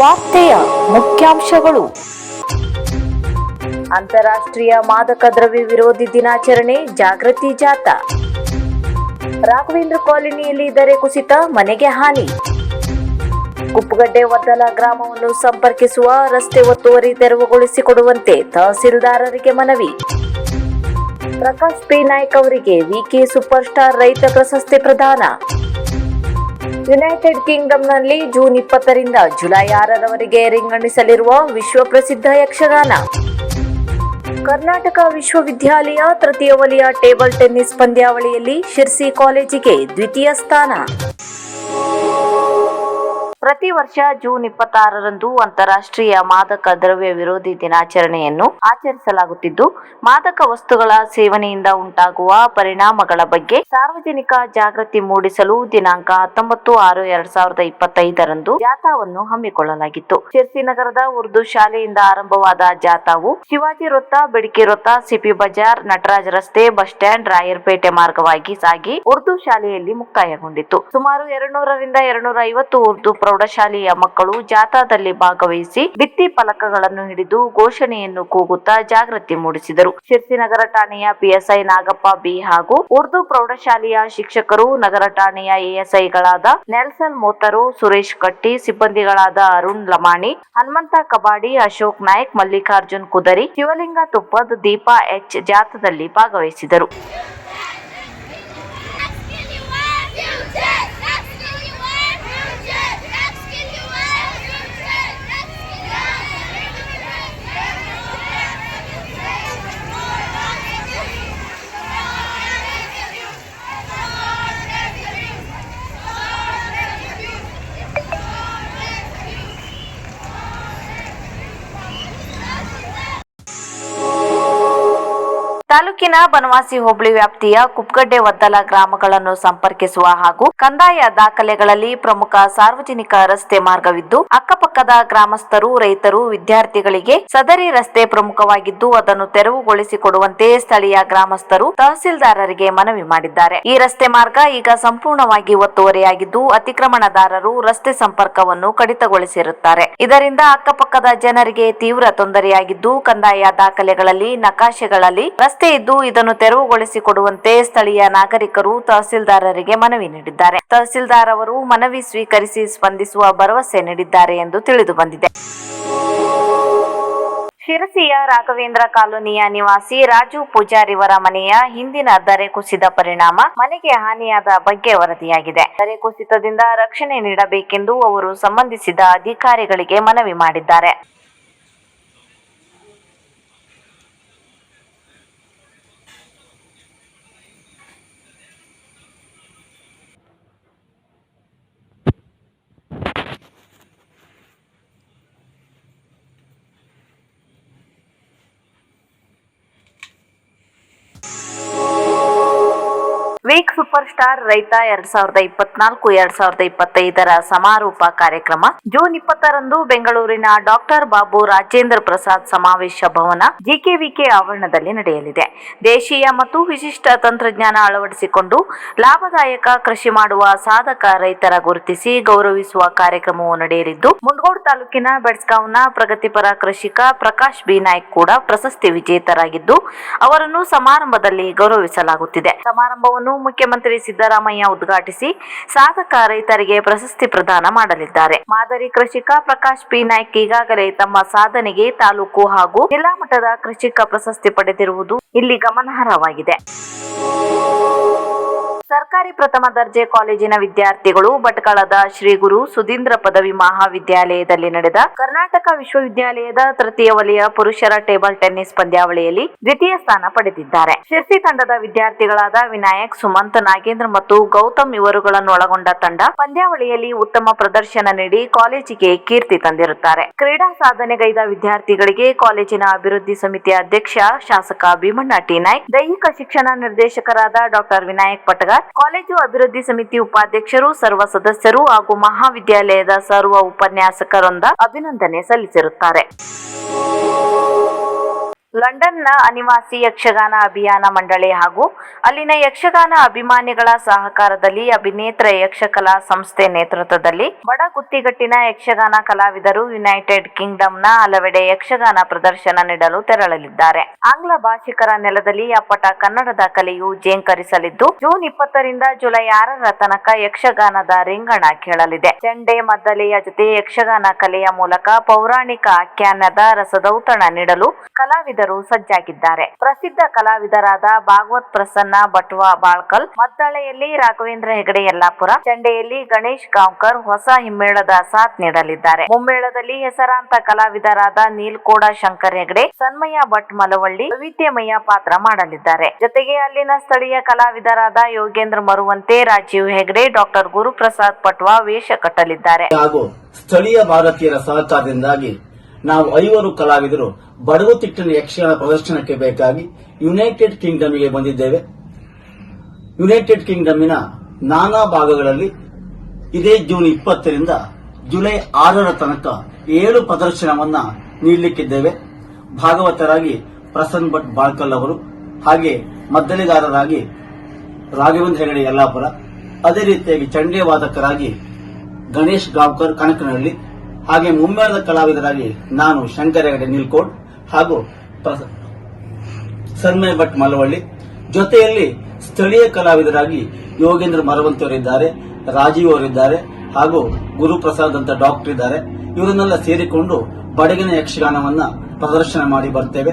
ವಾರ್ತೆಯ ಮುಖ್ಯಾಂಶಗಳು. ಅಂತಾರಾಷ್ಟ್ರೀಯ ಮಾದಕ ದ್ರವ್ಯ ವಿರೋಧಿ ದಿನಾಚರಣೆ ಜಾಗೃತಿ ಜಾಥಾ. ರಾಘವೇಂದ್ರ ಕಾಲೋನಿಯಲ್ಲಿ ದರೆ ಕುಸಿತ, ಮನೆಗೆ ಹಾನಿ. ಕುಪ್ಪಗಡ್ಡೆ ವದ್ದಲ ಗ್ರಾಮವನ್ನು ಸಂಪರ್ಕಿಸುವ, ರಸ್ತೆ ಒತ್ತುವರಿ ತೆರವುಗೊಳಿಸಿಕೊಡುವಂತೆ ತಹಸೀಲ್ದಾರರಿಗೆ ಮನವಿ. ಪ್ರಕಾಶ್ ಪಿ. ನಾಯ್ಕ್ ಅವರಿಗೆ ವಿಕೆ ಸೂಪರ್ ಸ್ಟಾರ್ ರೈತ ಪ್ರಶಸ್ತಿ ಪ್ರದಾನ. ಯುನೈಟೆಡ್ ಕಿಂಗ್ಡಮ್ನಲ್ಲಿ ಜೂನ್ ಇಪ್ಪತ್ತರಿಂದ ಜುಲೈ ಆರರವರೆಗೆ ರಿಂಗಣಿಸಲಿರುವ ವಿಶ್ವ ಪ್ರಸಿದ್ಧ ಯಕ್ಷಗಾನ. ಕರ್ನಾಟಕ ವಿಶ್ವವಿದ್ಯಾಲಯ ತೃತೀಯ ವಲಯ ಟೇಬಲ್ ಟೆನ್ನಿಸ್ ಪಂದ್ಯಾವಳಿಯಲ್ಲಿ ಶಿರ್ಸಿ ಕಾಲೇಜಿಗೆ ದ್ವಿತೀಯ ಸ್ಥಾನ. ಪ್ರತಿ ವರ್ಷ ಜೂನ್ ಇಪ್ಪತ್ತಾರರಂದು ಅಂತಾರಾಷ್ಟ್ರೀಯ ಮಾದಕ ದ್ರವ್ಯ ವಿರೋಧಿ ದಿನಾಚರಣೆಯನ್ನು ಆಚರಿಸಲಾಗುತ್ತಿದ್ದು, ಮಾದಕ ವಸ್ತುಗಳ ಸೇವನೆಯಿಂದ ಉಂಟಾಗುವ ಪರಿಣಾಮಗಳ ಬಗ್ಗೆ ಸಾರ್ವಜನಿಕ ಜಾಗೃತಿ ಮೂಡಿಸಲು ದಿನಾಂಕ ಹತ್ತೊಂಬತ್ತು ಆರು ಎರಡ್ ಸಾವಿರದ ಇಪ್ಪತ್ತೈದರಂದು ಜಾಥಾವನ್ನು ಹಮ್ಮಿಕೊಳ್ಳಲಾಗಿತ್ತು. ಶಿರ್ಸಿ ನಗರದ ಉರ್ದು ಶಾಲೆಯಿಂದ ಆರಂಭವಾದ ಜಾಥಾವು ಶಿವಾಜಿ ವೃತ್ತ, ಬೆಡಿಕೆ ವೃತ್ತ, ಸಿಪಿ ಬಜಾರ್, ನಟರಾಜ್ ರಸ್ತೆ, ಬಸ್ ಸ್ಟ್ಯಾಂಡ್, ರಾಯರ್ಪೇಟೆ ಮಾರ್ಗವಾಗಿ ಸಾಗಿ ಉರ್ದು ಶಾಲೆಯಲ್ಲಿ ಮುಕ್ತಾಯಗೊಂಡಿತ್ತು. ಸುಮಾರು ಎರಡ್ನೂರರಿಂದ ಎರಡ್ನೂರ ಐವತ್ತು ಉರ್ದು ಪ್ರೌಢಶಾಲೆಯ ಮಕ್ಕಳು ಜಾಥಾದಲ್ಲಿ ಭಾಗವಹಿಸಿ ಭಿತ್ತಿ ಫಲಕಗಳನ್ನು ಹಿಡಿದು ಘೋಷಣೆಯನ್ನು ಕೂಗುತ್ತಾ ಜಾಗೃತಿ ಮೂಡಿಸಿದರು. ಶಿರ್ಸಿನಗರ ಠಾಣೆಯ ಪಿಎಸ್ಐ ನಾಗಪ್ಪ ಬಿ ಹಾಗೂ ಉರ್ದು ಪ್ರೌಢಶಾಲೆಯ ಶಿಕ್ಷಕರು, ನಗರ ಠಾಣೆಯ ಎಎಸ್ಐಗಳಾದ ನೆಲ್ಸನ್ ಮೋತರು, ಸುರೇಶ್ ಕಟ್ಟಿ, ಸಿಬ್ಬಂದಿಗಳಾದ ಅರುಣ್ ಲಮಾಣಿ, ಹನುಮಂತ ಕಬಾಡಿ, ಅಶೋಕ್ ನಾಯ್ಕ್, ಮಲ್ಲಿಕಾರ್ಜುನ್ ಕುದರಿ, ಶಿವಲಿಂಗ ತುಪ್ಪದ್ ದೀಪಾ ಎಚ್ ಜಾಥಾದಲ್ಲಿ ಭಾಗವಹಿಸಿದರು. ತಾಲೂಕಿನ ಬನವಾಸಿ ಹೋಬಳಿ ವ್ಯಾಪ್ತಿಯ ಕುಪ್ಗಡ್ಡೆ ವದ್ದಲ ಗ್ರಾಮಗಳನ್ನು ಸಂಪರ್ಕಿಸುವ ಹಾಗೂ ಕಂದಾಯ ದಾಖಲೆಗಳಲ್ಲಿ ಪ್ರಮುಖ ಸಾರ್ವಜನಿಕ ರಸ್ತೆ ಮಾರ್ಗವಿದ್ದು, ಅಕ್ಕಪಕ್ಕದ ಗ್ರಾಮಸ್ಥರು, ರೈತರು, ವಿದ್ಯಾರ್ಥಿಗಳಿಗೆ ಸದರಿ ರಸ್ತೆ ಪ್ರಮುಖವಾಗಿದ್ದು, ಅದನ್ನು ತೆರವುಗೊಳಿಸಿಕೊಡುವಂತೆ ಸ್ಥಳೀಯ ಗ್ರಾಮಸ್ಥರು ತಹಸೀಲ್ದಾರರಿಗೆ ಮನವಿ ಮಾಡಿದ್ದಾರೆ. ಈ ರಸ್ತೆ ಮಾರ್ಗ ಈಗ ಸಂಪೂರ್ಣವಾಗಿ ಒತ್ತುವರಿಯಾಗಿದ್ದು, ಅತಿಕ್ರಮಣದಾರರು ರಸ್ತೆ ಸಂಪರ್ಕವನ್ನು ಕಡಿತಗೊಳಿಸಿರುತ್ತಾರೆ. ಇದರಿಂದ ಅಕ್ಕಪಕ್ಕದ ಜನರಿಗೆ ತೀವ್ರ ತೊಂದರೆಯಾಗಿದ್ದು, ಕಂದಾಯ ದಾಖಲೆಗಳಲ್ಲಿ ನಕಾಶೆಗಳಲ್ಲಿ ರಸ್ತೆ ಇದ್ದು ಇದನ್ನು ತೆರವುಗೊಳಿಸಿಕೊಡುವಂತೆ ಸ್ಥಳೀಯ ನಾಗರಿಕರು ತಹಸೀಲ್ದಾರರಿಗೆ ಮನವಿ ನೀಡಿದ್ದಾರೆ. ತಹಸೀಲ್ದಾರ್ ಅವರು ಮನವಿ ಸ್ವೀಕರಿಸಿ ಸ್ಪಂದಿಸುವ ಭರವಸೆ ನೀಡಿದ್ದಾರೆ ಎಂದು ತಿಳಿದು ಬಂದಿದೆ. ಶಿರಸಿಯ ರಾಘವೇಂದ್ರ ಕಾಲೋನಿಯ ನಿವಾಸಿ ರಾಜು ಪೂಜಾರಿವರ ಮನೆಯ ಹಿಂದಿನ ದರೆ ಕುಸಿದ ಪರಿಣಾಮ ಮನೆಗೆ ಹಾನಿಯಾದ ಬಗ್ಗೆ ವರದಿಯಾಗಿದೆ. ದರೆ ಕುಸಿತದಿಂದ ರಕ್ಷಣೆ ನೀಡಬೇಕೆಂದು ಅವರು ಸಂಬಂಧಿಸಿದ ಅಧಿಕಾರಿಗಳಿಗೆ ಮನವಿ ಮಾಡಿದ್ದಾರೆ. ವೀಕ್ ಸೂಪರ್ ಸ್ಟಾರ್ ರೈತ ಎರಡ್ ಸಾವಿರದ ಇಪ್ಪತ್ನಾಲ್ಕು, ಎರಡ್ ಸಾವಿರದ ಇಪ್ಪತ್ತೈದರ ಸಮಾರೋಪ ಕಾರ್ಯಕ್ರಮ ಜೂನ್ ಇಪ್ಪತ್ತರಂದು ಬೆಂಗಳೂರಿನ ಡಾಕ್ಟರ್ ಬಾಬು ರಾಜೇಂದ್ರ ಪ್ರಸಾದ್ ಸಮಾವೇಶ ಭವನ ಜಿಕೆವಿಕೆ ಆವರಣದಲ್ಲಿ ನಡೆಯಲಿದೆ. ದೇಶೀಯ ಮತ್ತು ವಿಶಿಷ್ಟ ತಂತ್ರಜ್ಞಾನ ಅಳವಡಿಸಿಕೊಂಡು ಲಾಭದಾಯಕ ಕೃಷಿ ಮಾಡುವ ಸಾಧಕ ರೈತರ ಗುರುತಿಸಿ ಗೌರವಿಸುವ ಕಾರ್ಯಕ್ರಮವು ನಡೆಯಲಿದ್ದು ಮುಂಡಗೋಡ್ ತಾಲೂಕಿನ ಬೆಡ್ಸ್ಗಾಂವ್ನ ಪ್ರಗತಿಪರ ಕೃಷಿಕ ಪ್ರಕಾಶ್ ಬಿ. ನಾಯ್ಕ್ ಕೂಡ ಪ್ರಶಸ್ತಿ ವಿಜೇತರಾಗಿದ್ದು, ಅವರನ್ನು ಸಮಾರಂಭದಲ್ಲಿ ಗೌರವಿಸಲಾಗುತ್ತಿದೆ. ಸಮಾರಂಭವನ್ನು ಮುಖ್ಯಮಂತ್ರಿ ಸಿದ್ದರಾಮಯ್ಯ ಉದ್ಘಾಟಿಸಿ ಸಾಧಕ ರೈತರಿಗೆ ಪ್ರಶಸ್ತಿ ಪ್ರದಾನ ಮಾಡಲಿದ್ದಾರೆ. ಮಾದರಿ ಕೃಷಿಕ ಪ್ರಕಾಶ್ ಪಿ ನಾಯ್ಕ್ ಈಗಾಗಲೇ ತಮ್ಮ ಸಾಧನೆಗೆ ತಾಲೂಕು ಹಾಗೂ ಜಿಲ್ಲಾ ಮಟ್ಟದ ಕೃಷಿಕ ಪ್ರಶಸ್ತಿ ಪಡೆದಿರುವುದು ಇಲ್ಲಿ ಗಮನಾರ್ಹವಾಗಿದೆ. ಸರ್ಕಾರಿ ಪ್ರಥಮ ದರ್ಜೆ ಕಾಲೇಜಿನ ವಿದ್ಯಾರ್ಥಿಗಳು ಭಟ್ಕಳದ ಶ್ರೀ ಗುರು ಸುಧೀಂದ್ರ ಪದವಿ ಮಹಾವಿದ್ಯಾಲಯದಲ್ಲಿ ನಡೆದ ಕರ್ನಾಟಕ ವಿಶ್ವವಿದ್ಯಾಲಯದ ತೃತೀಯ ವಲಯ ಪುರುಷರ ಟೇಬಲ್ ಟೆನ್ನಿಸ್ ಪಂದ್ಯಾವಳಿಯಲ್ಲಿ ದ್ವಿತೀಯ ಸ್ಥಾನ ಪಡೆದಿದ್ದಾರೆ. ಶಿರ್ಸಿ ತಂಡದ ವಿದ್ಯಾರ್ಥಿಗಳಾದ ವಿನಾಯಕ್, ಸುಮಂತ್, ನಾಗೇಂದ್ರ ಮತ್ತು ಗೌತಮ್ ಇವರುಗಳನ್ನು ಒಳಗೊಂಡ ತಂಡ ಪಂದ್ಯಾವಳಿಯಲ್ಲಿ ಉತ್ತಮ ಪ್ರದರ್ಶನ ನೀಡಿ ಕಾಲೇಜಿಗೆ ಕೀರ್ತಿ ತಂದಿರುತ್ತಾರೆ. ಕ್ರೀಡಾ ಸಾಧನೆಗೈದ ವಿದ್ಯಾರ್ಥಿಗಳಿಗೆ ಕಾಲೇಜಿನ ಅಭಿವೃದ್ಧಿ ಸಮಿತಿ ಅಧ್ಯಕ್ಷ, ಶಾಸಕ ಭೀಮಣ್ಣ ಟಿ. ನಾಯ್ಕ್, ದೈಹಿಕ ಶಿಕ್ಷಣ ನಿರ್ದೇಶಕರಾದ ಡಾಕ್ಟರ್ ವಿನಾಯಕ್ ಪಟಗಾರ್ ಕಾಲೇಜು ಅಭಿವೃದ್ಧಿ ಸಮಿತಿ ಉಪಾಧ್ಯಕ್ಷರು ಸರ್ವ ಸದಸ್ಯರು ಹಾಗೂ ಮಹಾವಿದ್ಯಾಲಯದ ಸರ್ವ ಉಪನ್ಯಾಸಕರೊಂದ ಅಭಿನಂದನೆ ಸಲ್ಲಿಸಿರುತ್ತಾರೆ. ಲಂಡನ್ನ ಅನಿವಾಸಿ ಯಕ್ಷಗಾನ ಅಭಿಯಾನ ಮಂಡಳಿ ಹಾಗೂ ಅಲ್ಲಿನ ಯಕ್ಷಗಾನ ಅಭಿಮಾನಿಗಳ ಸಹಕಾರದಲ್ಲಿ ಅಭಿನೇತ್ರ ಯಕ್ಷಕಲಾ ಸಂಸ್ಥೆ ನೇತೃತ್ವದಲ್ಲಿ ಬಡ ಗುತ್ತಿಗಟ್ಟಿನ ಯಕ್ಷಗಾನ ಕಲಾವಿದರು ಯುನೈಟೆಡ್ ಕಿಂಗ್ಡಮ್ನ ಹಲವೆಡೆ ಯಕ್ಷಗಾನ ಪ್ರದರ್ಶನ ನೀಡಲು ತೆರಳಲಿದ್ದಾರೆ. ಆಂಗ್ಲ ಭಾಷಿಕರ ನೆಲದಲ್ಲಿ ಅಪ್ಪಟ ಕನ್ನಡದ ಕಲೆಯು ಜೇಂಕರಿಸಲಿದ್ದು, ಜೂನ್ ಇಪ್ಪತ್ತರಿಂದ ಜುಲೈ ಆರರ ತನಕ ಯಕ್ಷಗಾನದ ರಿಂಗಣ ಕೇಳಲಿದೆ. ಚೆಂಡೆ ಮದ್ದಲೆಯ ಜೊತೆ ಯಕ್ಷಗಾನ ಕಲೆಯ ಮೂಲಕ ಪೌರಾಣಿಕ ಆಖ್ಯಾನದ ರಸದೌತಣ ನೀಡಲು ಕಲಾವಿದರು ಸಜ್ಜಾಗಿದ್ದಾರೆ. ಪ್ರಸಿದ್ಧ ಕಲಾವಿದರಾದ ಭಾಗವತ್ ಪ್ರಸನ್ನ ಬಟ್ವಾ ಬಾಳ್ಕಲ್, ಮದ್ದಳೆಯಲ್ಲಿ ರಾಘವೇಂದ್ರ ಹೆಗಡೆ ಯಲ್ಲಾಪುರ, ಚಂಡೆಯಲ್ಲಿ ಗಣೇಶ್ ಗಾಂವ್ಕರ್ ಹೊಸ ಹಿಮ್ಮೇಳದ ಸಾಥ್ ನೀಡಲಿದ್ದಾರೆ. ಮುಮ್ಮೇಳದಲ್ಲಿ ಹೆಸರಾಂತ ಕಲಾವಿದರಾದ ನೀಲ್ಕೋಡ ಶಂಕರ್ ಹೆಗಡೆ, ಸನ್ಮಯ ಭಟ್ ಮಲವಳ್ಳಿ ವೈವಿಧ್ಯಮಯ ಪಾತ್ರ ಮಾಡಲಿದ್ದಾರೆ. ಜೊತೆಗೆ ಅಲ್ಲಿನ ಸ್ಥಳೀಯ ಕಲಾವಿದರಾದ ಯೋಗೇಂದ್ರ ಮರುವಂತೆ ರಾಜೀವ್ ಹೆಗಡೆ, ಡಾಕ್ಟರ್ ಗುರುಪ್ರಸಾದ್ ಪಟ್ವಾ ವೇಷ ಕಟ್ಟಲಿದ್ದಾರೆ. ಸ್ಥಳೀಯ ಭಾರತೀಯರ ಸಹಕಾರದಿಂದಾಗಿ ನಾವು ಐವರು ಕಲಾವಿದರು ಬಡಗುತಿಟ್ಟಿನ ಯಕ್ಷಗಾನ ಪ್ರದರ್ಶನಕ್ಕೆ ಬೇಕಾಗಿ ಯುನೈಟೆಡ್ ಕಿಂಗ್ಡಮ್ಗೆ ಬಂದಿದ್ದೇವೆ. ಯುನೈಟೆಡ್ ಕಿಂಗ್ಡಮ್ಮಿನ ನಾನಾ ಭಾಗಗಳಲ್ಲಿ ಇದೇ ಜೂನ್ ಇಪ್ಪತ್ತರಿಂದ ಜುಲೈ ಆರರ ತನಕ ಏಳು ಪ್ರದರ್ಶನವನ್ನ ನೀಡಲಿಕ್ಕಿದ್ದೇವೆ. ಭಾಗವತರಾಗಿ ಪ್ರಸನ್ ಭಟ್ ಬಾಳ್ಕಲ್ ಅವರು ಹಾಗೆ ಮದ್ದಲೆಗಾರರಾಗಿ ರಾಘವೇಂದ್ರ ಹೆಗಡೆ ಯಲ್ಲಾಪುರ, ಅದೇ ರೀತಿಯಾಗಿ ಚಂಡೆ ವಾದಕರಾಗಿ ಗಣೇಶ್ ಗಾವ್ಕರ್ ಕನಕನಹಳ್ಳಿ, ಹಾಗೆ ಮುಮ್ಮೇಳದ ಕಲಾವಿದರಾಗಿ ನಾನು ಶಂಕರ ಹೆಗಡೆ ನಿಲ್ಕೋಡ್ ಹಾಗೂ ಸನ್ಮಯ ಭಟ್ ಮಲವಳ್ಳಿ ಜೊತೆಯಲ್ಲಿ ಸ್ಥಳೀಯ ಕಲಾವಿದರಾಗಿ ಯೋಗೇಂದ್ರ ಮರವಂತಿಯವರಿದ್ದಾರೆ ರಾಜೀವ್ ಅವರಿದ್ದಾರೆ ಹಾಗೂ ಗುರುಪ್ರಸಾದ್ ಅಂತ ಡಾಕ್ಟರ್ ಇದ್ದಾರೆ ಇವರನ್ನೆಲ್ಲ ಸೇರಿಕೊಂಡು ಬಡಗಿನ ಯಕ್ಷಗಾನವನ್ನ ಪ್ರದರ್ಶನ ಮಾಡಿ ಬರ್ತೇವೆ.